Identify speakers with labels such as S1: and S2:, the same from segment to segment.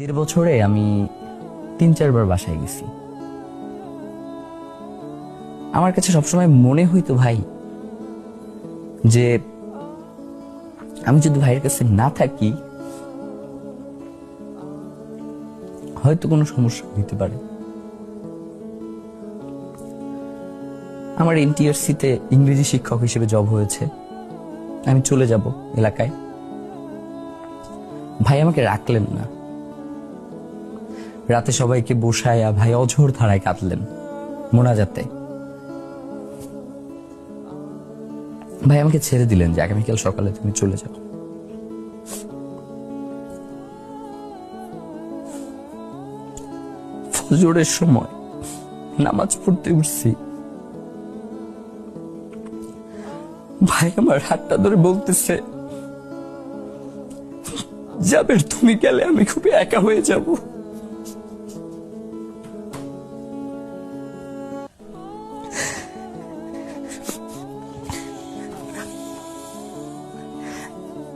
S1: দেড় বছরে আমি তিন, চারবার বাসায় গেছি। আমার কাছে সবসময় মনে হইতো ভাই যে আমি যদি ভাইয়ের কাছে না থাকি, হয়তো কোনো সমস্যা হইতে পারে। আমার এনটিআরসিতে ইংরেজি শিক্ষক হিসেবে জব হয়েছে। আমি চলে যাব এলাকায়। ভাই আমাকে রাখলেন না। রাতে সবাইকে বসায়া ভাই অঝোর ধারায় কাঁদলেন। মোনাজাতে। ভাই, আমাকে ছেড়ে দিলেন যে আগামীকাল সকালে তুমি চলে যাও। ফজরের সময় নামাজ পড়তে উঠছি। ভাই, আমার হাতটা ধরে বলতেছে যাবে তুমি গেলে আমি খুবই একা হয়ে যাব।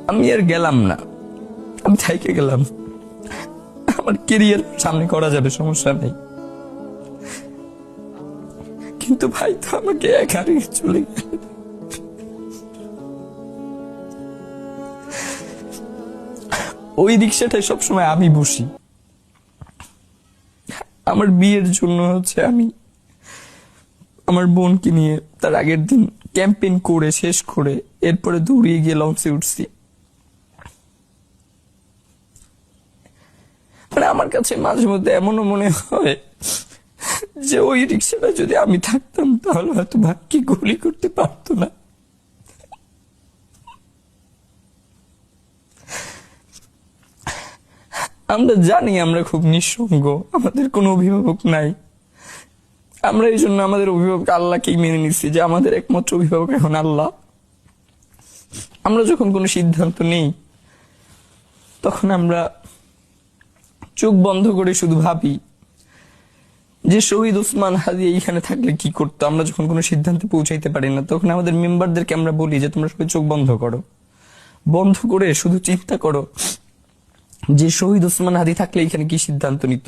S1: আমি আর গেলাম না। আমি থাইকে গেলাম। আমার কেরিয়ার সামনে করা যাবে, সমস্যা নেই। কিন্তু ভাই তো আমাকে একা রেখে চলে গেল। ওই রিক্সাটায় সবসময় আমি বসি। আমার বিয়ের জন্য হচ্ছে আমি আমার বোনকে নিয়ে তার আগের দিন ক্যাম্পেইন করে, শেষ করে, এরপরে দৌড়িয়ে গিয়ে লঞ্চে উঠছি আমার কাছে মাঝে মধ্যে এমনও মনে হয় যে ওই রিক্সাটা যদি আমি থাকতাম, তাহলে হয়তো ভাগ্যে গুলি করতে পারতো না। আমরা জানি আমরা খুব নিঃসঙ্গ, আমাদের কোনো অভিভাবক নাই। আমরা এই জন্য আমাদের অভিভাবক আল্লাহকেই মেনে নিচ্ছি যে আমাদের একমাত্র অভিভাবক এখন আল্লাহ। আমরা যখন কোনো সিদ্ধান্ত নেই, তখন আমরা চোখ বন্ধ করে শুধু ভাবি যে শহীদ উসমান হাদি এইখানে থাকলে কি করতো? আমরা যখন কোনো সিদ্ধান্তে পৌঁছাইতে পারি না, তখন আমাদের মেম্বারদেরকে আমরা বলি যে, তোমরা সবাই চোখ বন্ধ করো। বন্ধ করে শুধু চিন্তা করো যে, শহীদ ওসমান হাদি থাকলে এখানে কি সিদ্ধান্ত নিত?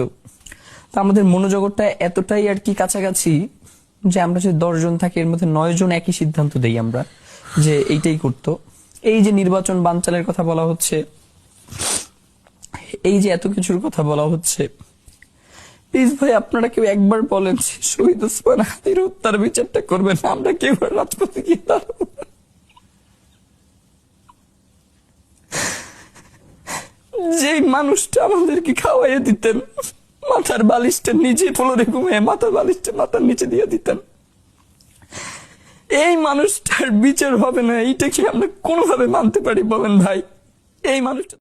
S1: তো আমাদের মনোজগৎটা এতটাই আর কি কাছাকাছি যে, আমরা যে দশজন থাকি, এর মধ্যে নয় জন একই সিদ্ধান্ত দেই আমরা যে, এইটাই করতো। এই যে নির্বাচন বানচালের কথা বলা হচ্ছে এই যে এত কিছুর কথা বলা হচ্ছে, প্লিজ ভাই, আপনারা কেউ একবার বলেন শহীদ ওসমান হাদির হত্যার বিচারটা করবেন, আমরা কেউ রাজপথে গিয়ে দাঁড়াবো যে মানুষটা আমাদেরকে খাওয়াইয়ে দিতেন, মাথার বালিশটা নিচে ফ্লোরে ঘুমিয়ে মাথার বালিশটা মাথার নিচে দিয়ে দিতেন, এই মানুষটার বিচার হবে না এইটা কি আমরা কোনোভাবে মানতে পারি বলেন ভাই। এই মানুষটা